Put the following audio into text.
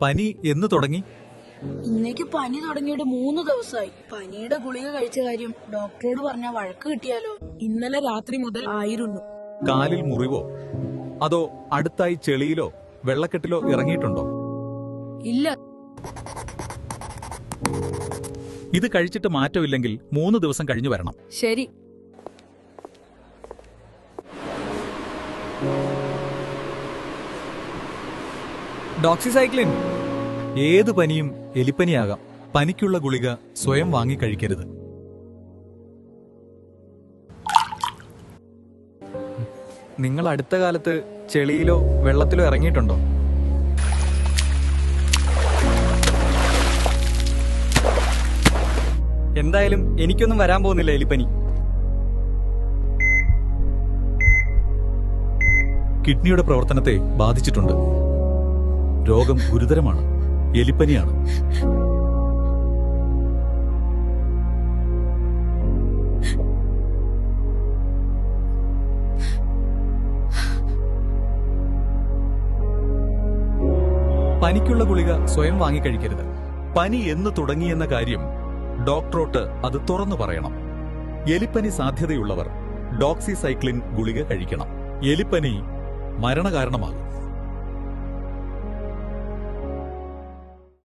പനി എന്ന് തുടങ്ങി? ഇന്നേക്ക് പനി തുടങ്ങിയിട്ട് മൂന്ന് ദിവസമായി. പനിയുടെ ഗുളിക കഴിച്ച കാര്യം ഡോക്ടറോട് പറഞ്ഞ വഴക്ക് കിട്ടിയാലോ? ഇന്നലെ രാത്രി മുതൽ ആയിരുന്നു. കാലിൽ മുറിവോ? അതോ അടുത്തായി ചെളിയിലോ വെള്ളക്കെട്ടിലോ ഇറങ്ങിയിട്ടുണ്ടോ? ഇല്ല. ഇത് കഴിച്ചിട്ട് മാറ്റമില്ലെങ്കിൽ മൂന്ന് ദിവസം കഴിഞ്ഞു വരണം. ശരി. ഡോക്സിസൈക്ലിൻ. ഏത് പനിയും എലിപ്പനിയാകാം. പനിക്കുള്ള ഗുളിക സ്വയം വാങ്ങി കഴിക്കരുത്. നിങ്ങൾ അടുത്ത കാലത്ത് ചെളിയിലോ വെള്ളത്തിലോ ഇറങ്ങിയിട്ടുണ്ടോ? എന്തായാലും എനിക്കൊന്നും വരാൻ പോകുന്നില്ല എലിപ്പനി. കിഡ്നിയുടെ പ്രവർത്തനത്തെ ബാധിച്ചിട്ടുണ്ട്. രോഗം ഗുരുതരമാണ്. എലിപ്പനിയാണ്. പനിക്കുള്ള ഗുളിക സ്വയം വാങ്ങിക്കഴിക്കരുത്. പനി എന്ന് തുടങ്ങിയെന്ന കാര്യം ഡോക്ടറോട്ട് അത് തുറന്നു പറയണം. എലിപ്പനി സാധ്യതയുള്ളവർ ഡോക്സിസൈക്ലിൻ ഗുളിക കഴിക്കണം. എലിപ്പനി മരണകാരണമാകും.